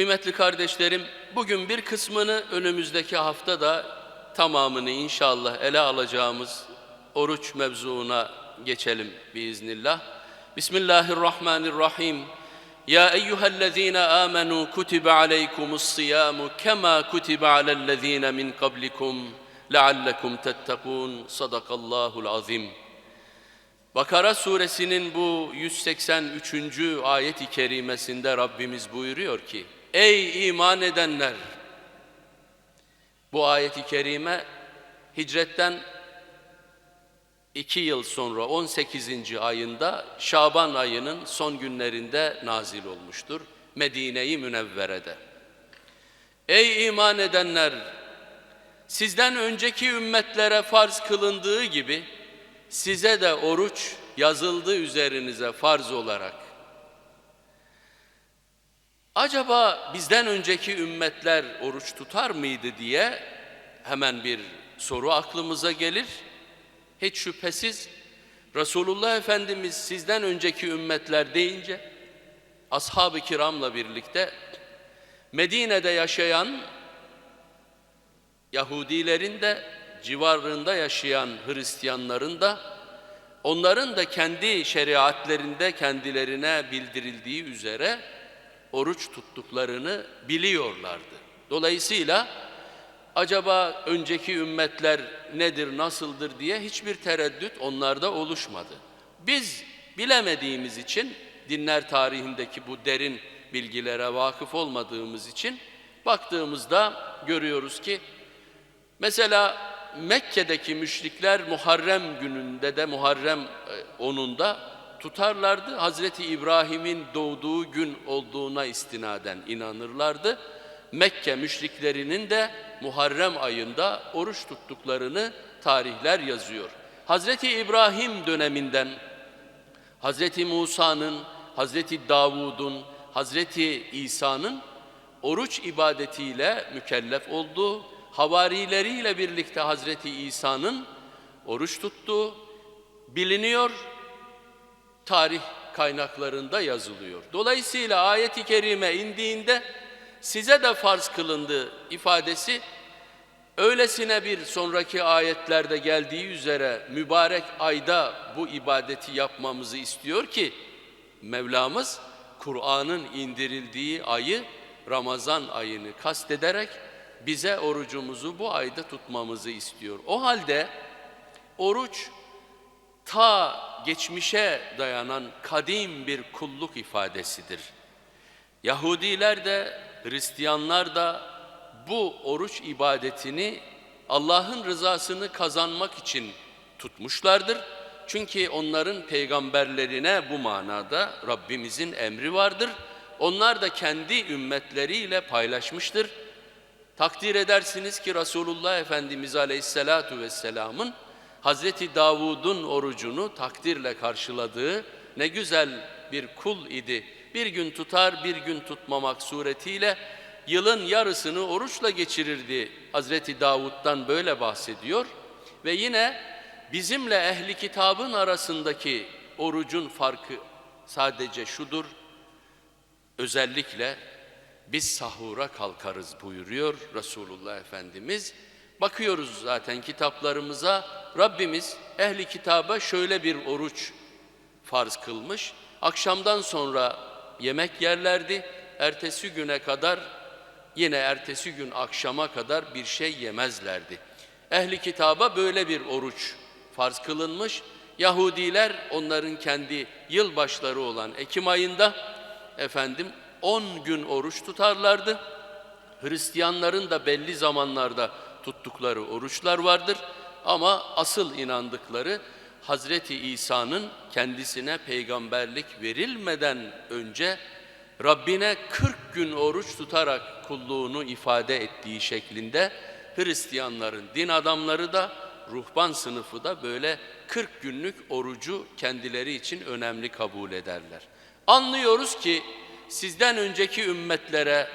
Kıymetli kardeşlerim, bugün bir kısmını önümüzdeki hafta da tamamını inşallah ele alacağımız oruç mevzuuna geçelim biiznillah. Bismillahirrahmanirrahim. Ya eyyühellezine amenu kutibe aleykumus siyamu kema kutibe alellezine min kablikum leallekum tettekun. Sadakallahul azim. Bakara suresinin bu 183. ayet-i kerimesinde Rabbimiz buyuruyor ki Ey iman edenler! Bu ayet-i kerime hicretten iki yıl sonra 18. ayında Şaban ayının son günlerinde nazil olmuştur. Medine-i Münevvere'de. Ey iman edenler! Sizden önceki ümmetlere farz kılındığı gibi size de oruç yazıldı üzerinize farz olarak. Acaba bizden önceki ümmetler oruç tutar mıydı diye hemen bir soru aklımıza gelir. Hiç şüphesiz Resulullah Efendimiz sizden önceki ümmetler deyince ashab-ı kiramla birlikte Medine'de yaşayan Yahudilerin de civarında yaşayan Hristiyanların da onların da kendi şeriatlerinde kendilerine bildirildiği üzere oruç tuttuklarını biliyorlardı. Dolayısıyla acaba önceki ümmetler nedir, nasıldır diye hiçbir tereddüt onlarda oluşmadı. Biz bilemediğimiz için dinler tarihindeki bu derin bilgilere vakıf olmadığımız için baktığımızda görüyoruz ki mesela Mekke'deki müşrikler Muharrem gününde de Muharrem 10'unda tutarlardı. Hazreti İbrahim'in doğduğu gün olduğuna istinaden inanırlardı. Mekke müşriklerinin de Muharrem ayında oruç tuttuklarını tarihler yazıyor. Hazreti İbrahim döneminden Hazreti Musa'nın, Hazreti Davud'un, Hazreti İsa'nın oruç ibadetiyle mükellef olduğu, havarileriyle birlikte Hazreti İsa'nın oruç tuttuğu biliniyor, tarih kaynaklarında yazılıyor. Dolayısıyla ayet-i kerime indiğinde size de farz kılındı ifadesi öylesine bir sonraki ayetlerde geldiği üzere mübarek ayda bu ibadeti yapmamızı istiyor ki Mevlamız Kur'an'ın indirildiği ayı Ramazan ayını kastederek bize orucumuzu bu ayda tutmamızı istiyor. O halde oruç ta geçmişe dayanan kadim bir kulluk ifadesidir. Yahudiler de Hristiyanlar da bu oruç ibadetini Allah'ın rızasını kazanmak için tutmuşlardır. Çünkü onların peygamberlerine bu manada Rabbimizin emri vardır. Onlar da kendi ümmetleriyle paylaşmıştır. Takdir edersiniz ki Resulullah Efendimiz Aleyhisselatu Vesselam'ın Hazreti Davud'un orucunu takdirle karşıladığı ne güzel bir kul idi. Bir gün tutar, bir gün tutmamak suretiyle yılın yarısını oruçla geçirirdi. Hazreti Davud'dan böyle bahsediyor. Ve yine bizimle ehli kitabın arasındaki orucun farkı sadece şudur. Özellikle biz sahura kalkarız buyuruyor Resulullah Efendimiz. Bakıyoruz zaten kitaplarımıza Rabbimiz ehli kitaba şöyle bir oruç farz kılmış. Akşamdan sonra yemek yerlerdi. Ertesi güne kadar yine ertesi gün akşama kadar bir şey yemezlerdi. Ehli kitaba böyle bir oruç farz kılınmış. Yahudiler onların kendi yılbaşları olan Ekim ayında efendim 10 gün oruç tutarlardı. Hristiyanların da belli zamanlarda tuttukları oruçlar vardır. Ama asıl inandıkları Hazreti İsa'nın kendisine peygamberlik verilmeden önce Rabbine 40 gün oruç tutarak kulluğunu ifade ettiği şeklinde Hristiyanların din adamları da ruhban sınıfı da böyle 40 günlük orucu kendileri için önemli kabul ederler. Anlıyoruz ki sizden önceki ümmetlere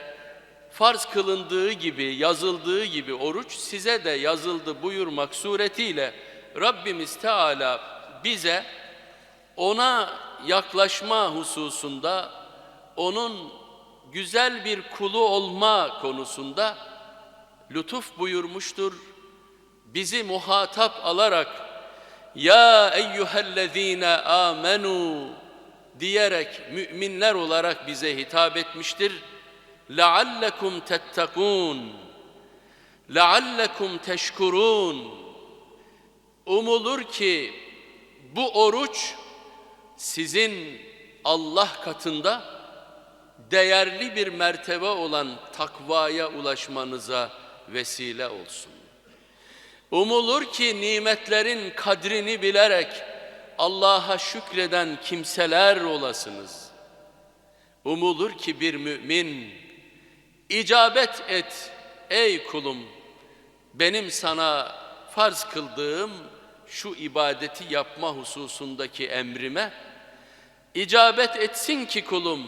farz kılındığı gibi, yazıldığı gibi oruç size de yazıldı buyurmak suretiyle Rabbimiz Teala bize ona yaklaşma hususunda onun güzel bir kulu olma konusunda lütuf buyurmuştur. Bizi muhatap alarak ya eyyühellezine amenu diyerek müminler olarak bize hitap etmiştir. لَعَلَّكُمْ تَتَّقُونَ لَعَلَّكُمْ teşkurun. Umulur ki bu oruç sizin Allah katında değerli bir mertebe olan takvaya ulaşmanıza vesile olsun. Umulur ki nimetlerin kadrini bilerek Allah'a şükreden kimseler olasınız. Umulur ki bir mümin icabet et ey kulum benim sana farz kıldığım şu ibadeti yapma hususundaki emrime icabet etsin ki kulum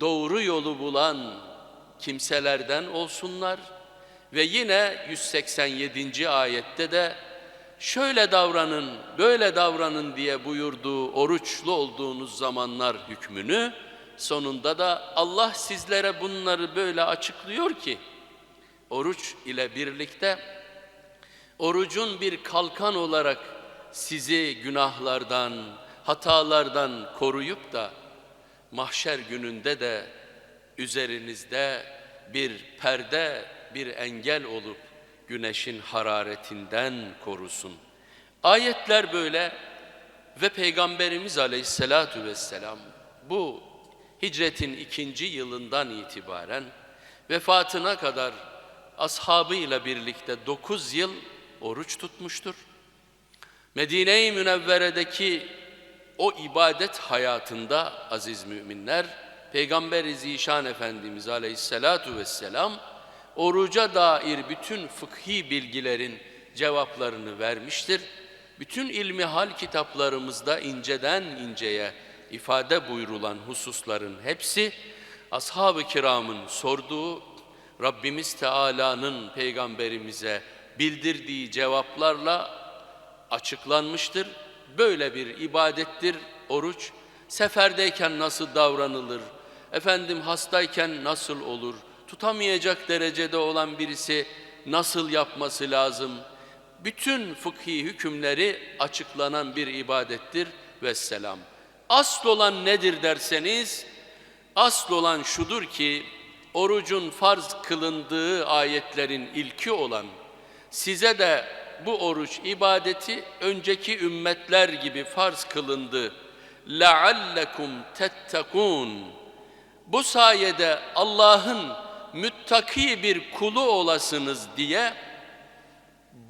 doğru yolu bulan kimselerden olsunlar ve yine 187. ayette de şöyle davranın, böyle davranın diye buyurduğu oruçlu olduğunuz zamanlar hükmünü sonunda da Allah sizlere bunları böyle açıklıyor ki oruç ile birlikte orucun bir kalkan olarak sizi günahlardan, hatalardan koruyup da mahşer gününde de üzerinizde bir perde, bir engel olup güneşin hararetinden korusun. Ayetler böyle ve Peygamberimiz Aleyhisselatu Vesselam bu hicretin ikinci yılından itibaren vefatına kadar ashabıyla birlikte dokuz yıl oruç tutmuştur. Medine-i Münevvere'deki o ibadet hayatında aziz müminler, Peygamber-i Zişan Efendimiz Aleyhisselatu Vesselam oruca dair bütün fıkhi bilgilerin cevaplarını vermiştir. Bütün ilmi hal kitaplarımızda inceden inceye ifade buyurulan hususların hepsi ashab-ı kiramın sorduğu Rabbimiz Teala'nın peygamberimize bildirdiği cevaplarla açıklanmıştır. Böyle bir ibadettir oruç. Seferdeyken nasıl davranılır? Efendim hastayken nasıl olur? Tutamayacak derecede olan birisi nasıl yapması lazım? Bütün fıkhi hükümleri açıklanan bir ibadettir ve selam. Asıl olan nedir derseniz, asıl olan şudur ki, orucun farz kılındığı ayetlerin ilki olan, size de bu oruç ibadeti önceki ümmetler gibi farz kılındı. لَعَلَّكُمْ تَتَّقُونَ Bu sayede Allah'ın müttaki bir kulu olasınız diye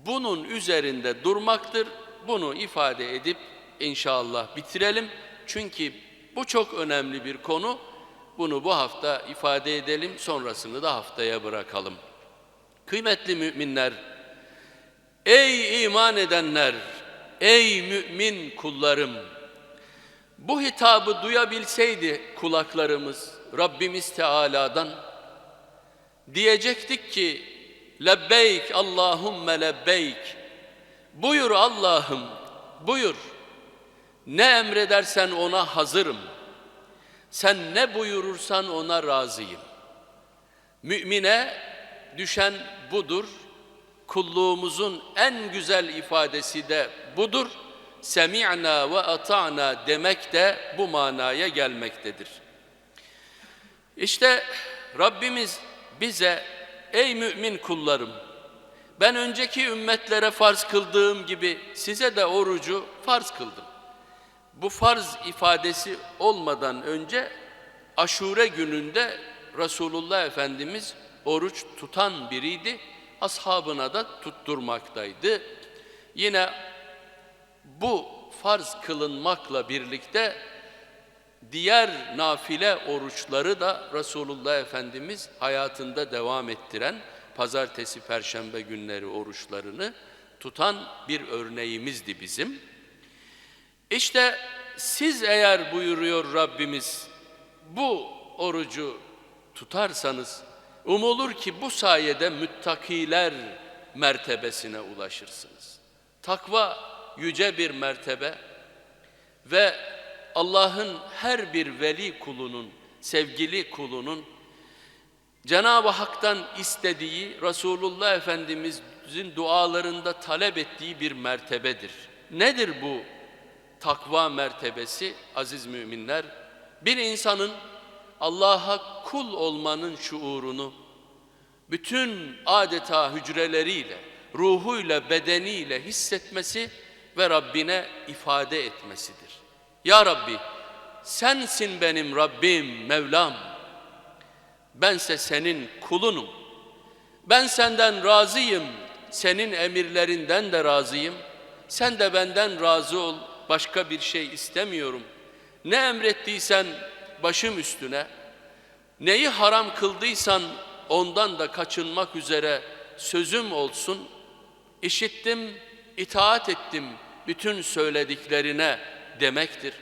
bunun üzerinde durmaktır. Bunu ifade edip inşallah bitirelim. Çünkü bu çok önemli bir konu. Bunu bu hafta ifade edelim, sonrasını da haftaya bırakalım. Kıymetli müminler, ey iman edenler, ey mümin kullarım, bu hitabı duyabilseydi kulaklarımız Rabbimiz Teala'dan, diyecektik ki, lebbeyk Allahümme lebbeyk, buyur Allah'ım, buyur, ne emredersen ona hazırım. Sen ne buyurursan ona razıyım. Mümine düşen budur. Kulluğumuzun en güzel ifadesi de budur. Semi'na ve ata'na demek de bu manaya gelmektedir. İşte Rabbimiz bize ey mümin kullarım ben önceki ümmetlere farz kıldığım gibi size de orucu farz kıldım bu farz ifadesi olmadan önce aşure gününde Resulullah Efendimiz oruç tutan biriydi. Ashabına da tutturmaktaydı. Yine bu farz kılınmakla birlikte diğer nafile oruçları da Resulullah Efendimiz hayatında devam ettiren pazartesi, perşembe günleri oruçlarını tutan bir örneğimizdi bizim. İşte siz eğer buyuruyor Rabbimiz bu orucu tutarsanız umulur ki bu sayede müttakiler mertebesine ulaşırsınız. Takva yüce bir mertebe ve Allah'ın her bir veli kulunun sevgili kulunun Cenab-ı Hak'tan istediği Resulullah Efendimizin dualarında talep ettiği bir mertebedir. Nedir bu takva mertebesi aziz müminler? Bir insanın Allah'a kul olmanın şuurunu bütün adeta hücreleriyle, ruhuyla, bedeniyle hissetmesi ve Rabbine ifade etmesidir. Ya Rabbi, sensin benim Rabbim, Mevlam. Bense senin kulunum. Ben senden razıyım, senin emirlerinden de razıyım. Sen de benden razı ol, başka bir şey istemiyorum. Ne emrettiysen başım üstüne, neyi haram kıldıysan ondan da kaçınmak üzere sözüm olsun. İşittim, itaat ettim bütün söylediklerine demektir.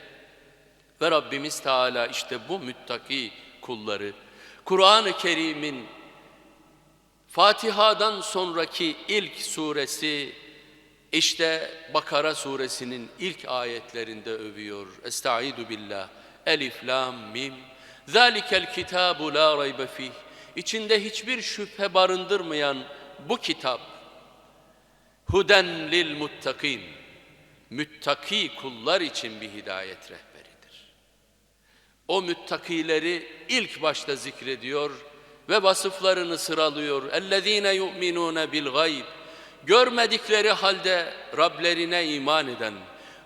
Ve Rabbimiz Teala işte bu müttaki kulları Kur'an-ı Kerim'in Fatiha'dan sonraki ilk suresi işte Bakara suresinin ilk ayetlerinde övüyor. Estaizu billah. Elif, lam, mim. Zalikel kitabu la raybe fih. İçinde hiçbir şüphe barındırmayan bu kitap. Huden lil muttakin. Müttaki kullar için bir hidayet rehberidir. O müttakileri ilk başta zikrediyor ve vasıflarını sıralıyor. Ellezine yu'minune bil gayb görmedikleri halde Rablerine iman eden,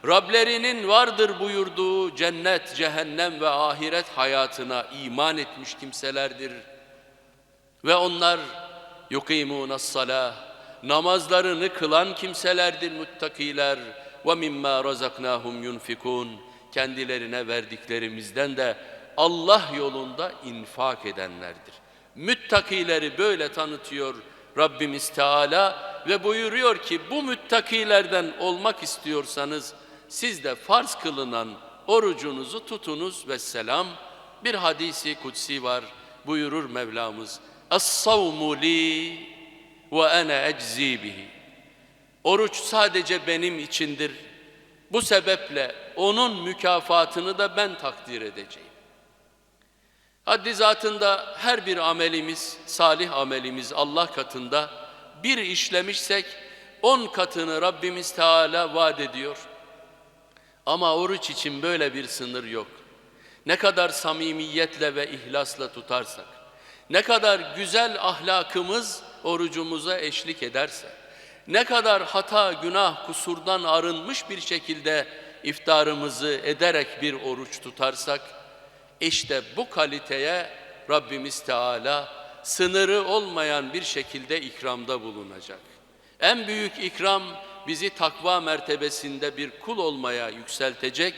Rablerinin vardır buyurduğu cennet, cehennem ve ahiret hayatına iman etmiş kimselerdir. Ve onlar yukimunas salah, namazlarını kılan kimselerdir muttakiler. Ve mimma razaknahum yunfikun, kendilerine verdiklerimizden de Allah yolunda infak edenlerdir. Müttakileri böyle tanıtıyor Rabbimiz Teala ve buyuruyor ki bu müttakilerden olmak istiyorsanız siz de farz kılınan orucunuzu tutunuz ve selam. Bir hadisi kutsi var buyurur Mevlamız. Es-savmu li ve ene eczi bihi. Oruç sadece benim içindir. Bu sebeple onun mükafatını da ben takdir edeceğim. Haddi zatında her bir amelimiz, salih amelimiz Allah katında bir işlemişsek on katını Rabbimiz Teala vaat ediyor. Ama oruç için böyle bir sınır yok. Ne kadar samimiyetle ve ihlasla tutarsak, ne kadar güzel ahlakımız orucumuza eşlik ederse, ne kadar hata, günah, kusurdan arınmış bir şekilde iftarımızı ederek bir oruç tutarsak, işte bu kaliteye Rabbimiz Teala sınırı olmayan bir şekilde ikramda bulunacak. En büyük ikram bizi takva mertebesinde bir kul olmaya yükseltecek.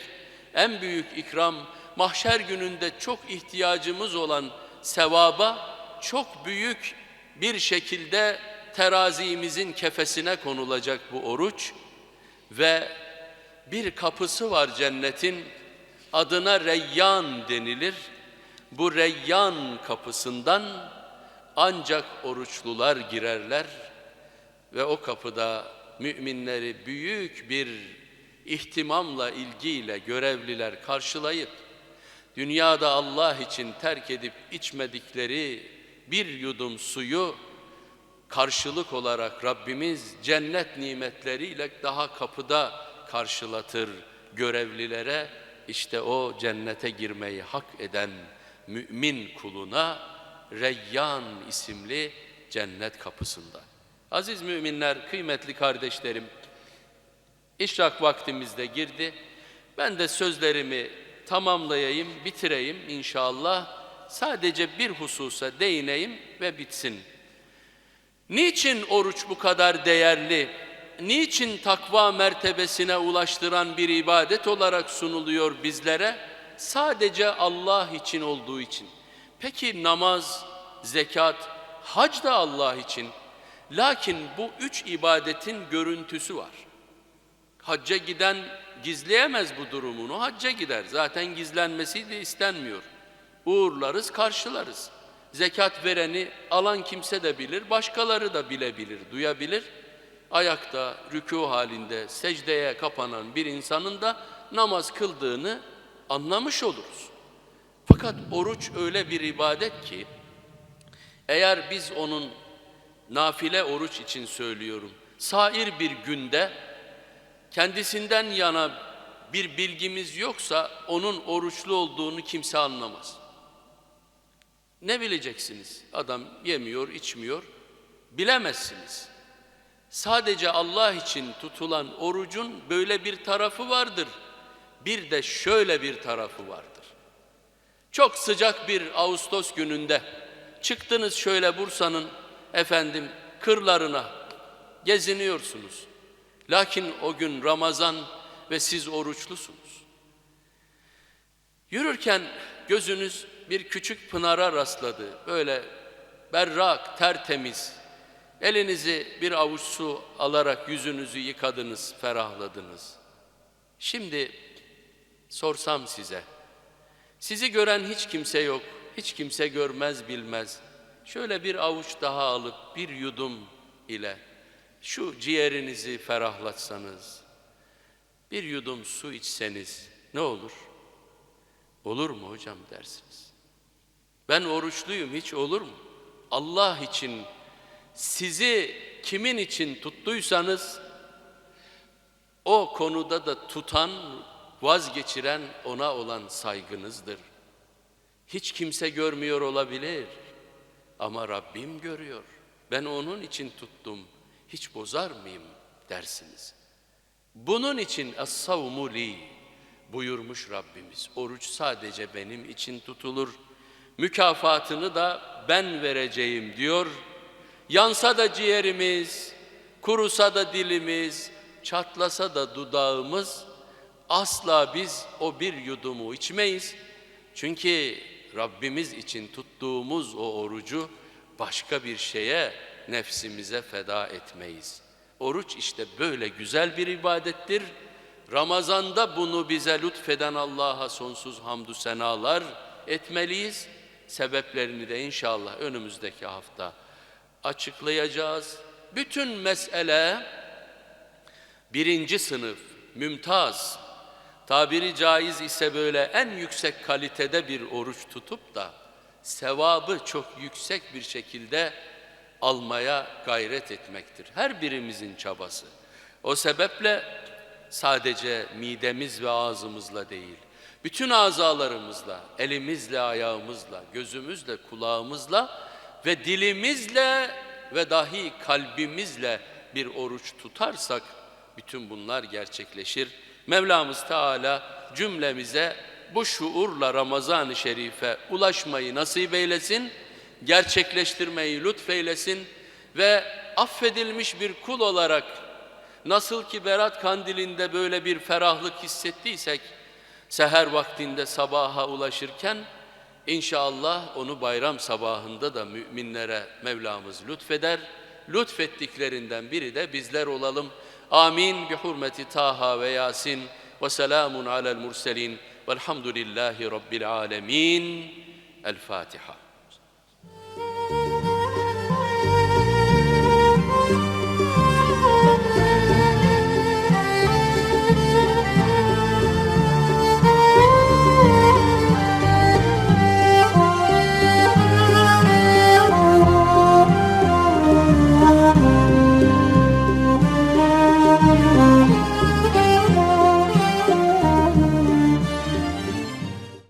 En büyük ikram mahşer gününde çok ihtiyacımız olan sevaba çok büyük bir şekilde terazimizin kefesine konulacak bu oruç ve bir kapısı var cennetin adına Reyyan denilir. Bu Reyyan kapısından ancak oruçlular girerler ve o kapıda müminleri büyük bir ihtimamla, ilgiyle görevliler karşılayıp dünyada Allah için terk edip içmedikleri bir yudum suyu karşılık olarak Rabbimiz cennet nimetleriyle daha kapıda karşılatır görevlilere işte o cennete girmeyi hak eden mümin kuluna Reyyan isimli cennet kapısında. Aziz müminler, kıymetli kardeşlerim, işrak vaktimizde girdi. Ben de sözlerimi tamamlayayım, bitireyim inşallah. Sadece bir hususa değineyim ve bitsin. Niçin oruç bu kadar değerli? Niçin takva mertebesine ulaştıran bir ibadet olarak sunuluyor bizlere? Sadece Allah için olduğu için. Peki namaz, zekat, hac da Allah için. Lakin bu üç ibadetin görüntüsü var. Hacca giden gizleyemez bu durumunu. Hacca gider. Zaten gizlenmesi de istenmiyor. Uğurlarız, karşılarız. Zekat vereni alan kimse de bilir, başkaları da bilebilir, duyabilir. Ayakta, rükû halinde, secdeye kapanan bir insanın da namaz kıldığını anlamış oluruz. Fakat oruç öyle bir ibadet ki eğer biz onun nafile oruç için söylüyorum. Sair bir günde kendisinden yana bir bilgimiz yoksa onun oruçlu olduğunu kimse anlamaz. Ne bileceksiniz? Adam yemiyor, içmiyor. Bilemezsiniz. Sadece Allah için tutulan orucun böyle bir tarafı vardır. Bir de şöyle bir tarafı vardır. Çok sıcak bir Ağustos gününde çıktınız şöyle Bursa'nın efendim kırlarına geziniyorsunuz. Lakin o gün Ramazan ve siz oruçlusunuz. Yürürken gözünüz bir küçük pınara rastladı. Böyle berrak, tertemiz. Elinizi bir avuç su alarak yüzünüzü yıkadınız, ferahladınız. Şimdi sorsam size, sizi gören hiç kimse yok, hiç kimse görmez bilmez. Şöyle bir avuç daha alıp bir yudum ile şu ciğerinizi ferahlatsanız, bir yudum su içseniz ne olur? Olur mu hocam dersiniz. Ben oruçluyum hiç olur mu? Allah için sizi kimin için tuttuysanız o konuda da tutan, vazgeçiren ona olan saygınızdır. Hiç kimse görmüyor olabilir ama Rabbim görüyor. Ben onun için tuttum. Hiç bozar mıyım dersiniz. Bunun için es-savmu li buyurmuş Rabbimiz. Oruç sadece benim için tutulur. Mükafatını da ben vereceğim diyor. Yansa da ciğerimiz, kurusa da dilimiz, çatlasa da dudağımız asla biz o bir yudumu içmeyiz. Çünkü Rabbimiz için tuttuğumuz o orucu başka bir şeye nefsimize feda etmeyiz. Oruç işte böyle güzel bir ibadettir. Ramazanda bunu bize lütfeden Allah'a sonsuz hamdü senalar etmeliyiz. Sebeplerini de inşallah önümüzdeki hafta açıklayacağız. Bütün mesele birinci sınıf, mümtaz, tabiri caiz ise böyle en yüksek kalitede bir oruç tutup da sevabı çok yüksek bir şekilde almaya gayret etmektir. Her birimizin çabası. O sebeple sadece midemiz ve ağzımızla değil, bütün azalarımızla, elimizle, ayağımızla, gözümüzle, kulağımızla ve dilimizle ve dahi kalbimizle bir oruç tutarsak bütün bunlar gerçekleşir. Mevlamız Teala cümlemize bu şuurla Ramazan-ı Şerif'e ulaşmayı nasip eylesin, gerçekleştirmeyi lütfeylesin ve affedilmiş bir kul olarak nasıl ki Berat Kandili'nde böyle bir ferahlık hissettiysek, seher vaktinde sabaha ulaşırken inşallah onu bayram sabahında da müminlere Mevlamız lütfeder. Lütfettiklerinden biri de bizler olalım. Amin bi hurmeti Taha ve Yasin ve selamun alel murselin velhamdülillahi rabbil alemin. El Fatiha.